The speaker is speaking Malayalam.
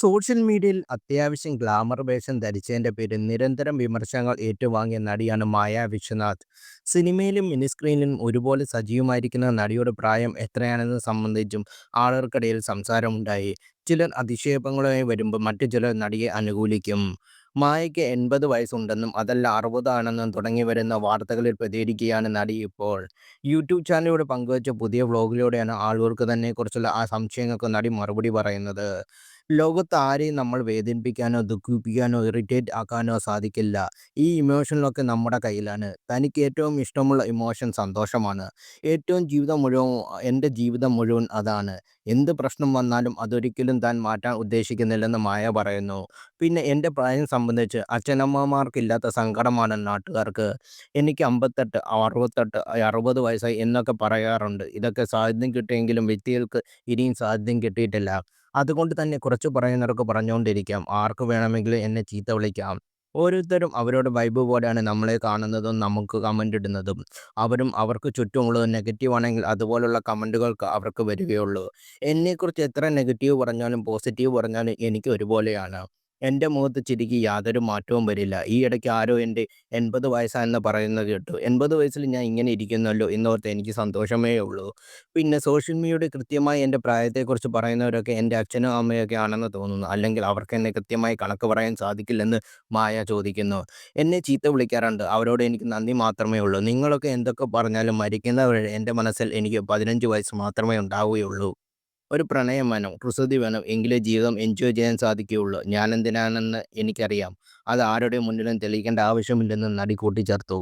സോഷ്യൽ മീഡിയയിൽ അത്യാവശ്യം ഗ്ലാമർ വേഷം ധരിച്ചതിന്റെ പേരിൽ നിരന്തരം വിമർശനങ്ങൾ ഏറ്റുവാങ്ങിയ നടിയാണ് മായ വിശ്വനാഥ്. സിനിമയിലും മിനിസ്ക്രീനിലും ഒരുപോലെ സജീവമായിരിക്കുന്ന നടിയുടെ പ്രായം എത്രയാണെന്ന് സംബന്ധിച്ചും ആളുകൾക്കിടയിൽ സംസാരമുണ്ടായി. ചിലർ അധിക്ഷേപങ്ങളുമായി വരുമ്പോൾ മറ്റു ചിലർ നടിയെ അനുകൂലിക്കും. മായയ്ക്ക് എൺപത് വയസ്സുണ്ടെന്നും അതല്ല അറുപതാണെന്നും തുടങ്ങി വരുന്ന വാർത്തകളിൽ പ്രതികരിക്കുകയാണ് നടി ഇപ്പോൾ. യൂട്യൂബ് ചാനലിലൂടെ പങ്കുവച്ച പുതിയ വ്ളോഗിലൂടെയാണ് ആളുകൾക്ക് തന്നെ കുറിച്ചുള്ള ആ സംശയങ്ങൾക്ക് നടി മറുപടി പറയുന്നത്. ലോകത്ത് ആരെയും നമ്മൾ വേദനിപ്പിക്കാനോ ദുഃഖിപ്പിക്കാനോ ഇറിറ്റേറ്റ് ആക്കാനോ സാധിക്കില്ല. ഈ ഇമോഷനിലൊക്കെ നമ്മുടെ കയ്യിലാണ്. തനിക്ക് ഏറ്റവും ഇഷ്ടമുള്ള ഇമോഷൻ സന്തോഷമാണ്. ഏറ്റവും ജീവിതം മുഴുവൻ എന്റെ ജീവിതം മുഴുവൻ അതാണ്. എന്ത് പ്രശ്നം വന്നാലും അതൊരിക്കലും താൻ മാറ്റാൻ ഉദ്ദേശിക്കുന്നില്ലെന്ന് മായ പറയുന്നു. പിന്നെ എന്റെ പ്രായം സംബന്ധിച്ച് അച്ഛനമ്മമാർക്കില്ലാത്ത സങ്കടമാണ് നാട്ടുകാർക്ക്. എനിക്ക് അമ്പത്തെട്ട്, അറുപത്തെട്ട്, അറുപത് വയസ്സായി എന്നൊക്കെ പറയാറുണ്ട്. ഇതൊക്കെ സാധ്യം കിട്ടിയെങ്കിലും വ്യക്തികൾക്ക് ഇനിയും സാധ്യം കിട്ടിയിട്ടില്ല. അതുകൊണ്ട് തന്നെ കുറച്ച് പറയുന്നവർക്ക് പറഞ്ഞുകൊണ്ടിരിക്കാം. ആർക്ക് വേണമെങ്കിലും എന്നെ ചീത്ത വിളിക്കാം. ഓരോരുത്തരും അവരോട് വൈബ് പോലെയാണ് നമ്മളെ കാണുന്നതും നമുക്ക് കമന്റ് ഇടുന്നതും. അവരും അവർക്ക് ചുറ്റുമുള്ളത് നെഗറ്റീവ് ആണെങ്കിൽ അതുപോലുള്ള കമന്റുകൾക്ക് അവർക്ക് വരികയുള്ളൂ. എന്നെക്കുറിച്ച് എത്ര നെഗറ്റീവ് പറഞ്ഞാലും പോസിറ്റീവ് പറഞ്ഞാലും എനിക്ക് ഒരുപോലെയാണ്. എന്റെ മുഖത്ത് ചിരിക്ക് യാതൊരു മാറ്റവും വരില്ല. ഈ ഇടയ്ക്ക് ആരോ എന്റെ എൺപത് വയസ്സാണെന്ന് പറയുന്നത് കേട്ടു. എൺപത് വയസ്സിൽ ഞാൻ ഇങ്ങനെ ഇരിക്കുന്നല്ലോ എന്നോർത്ത് എനിക്ക് സന്തോഷമേ ഉള്ളൂ. പിന്നെ സോഷ്യൽ മീഡിയയുടെ കൃത്യമായി എന്റെ പ്രായത്തെക്കുറിച്ച് പറയുന്നവരൊക്കെ എന്റെ അച്ഛനും അമ്മയൊക്കെ ആണെന്ന് തോന്നുന്നു. അല്ലെങ്കിൽ അവർക്ക് എന്നെ കൃത്യമായി കണക്ക് പറയാൻ സാധിക്കില്ലെന്ന് മായ ചോദിക്കുന്നു. എന്നെ ചീത്ത വിളിക്കാറുണ്ട്. അവരോട് എനിക്ക് നന്ദി മാത്രമേ ഉള്ളൂ. നിങ്ങളൊക്കെ എന്തൊക്കെ പറഞ്ഞാലും മരിക്കുന്നവരെ എന്റെ മനസ്സിൽ എനിക്ക് പതിനഞ്ച് വയസ്സ് മാത്രമേ ഉണ്ടാവുകയുള്ളൂ. ഒരു പ്രണയം വേണം, കുസൃതി വേണം. എങ്കിലേ ജീവിതം എൻജോയ് ചെയ്യാൻ സാധിക്കുകയുള്ളൂ. ഞാനെന്തിനാണെന്ന് എനിക്കറിയാം. അത് ആരുടെ മുന്നിലും തെളിയിക്കേണ്ട ആവശ്യമില്ലെന്ന് നടി കൂട്ടിച്ചേർത്തു.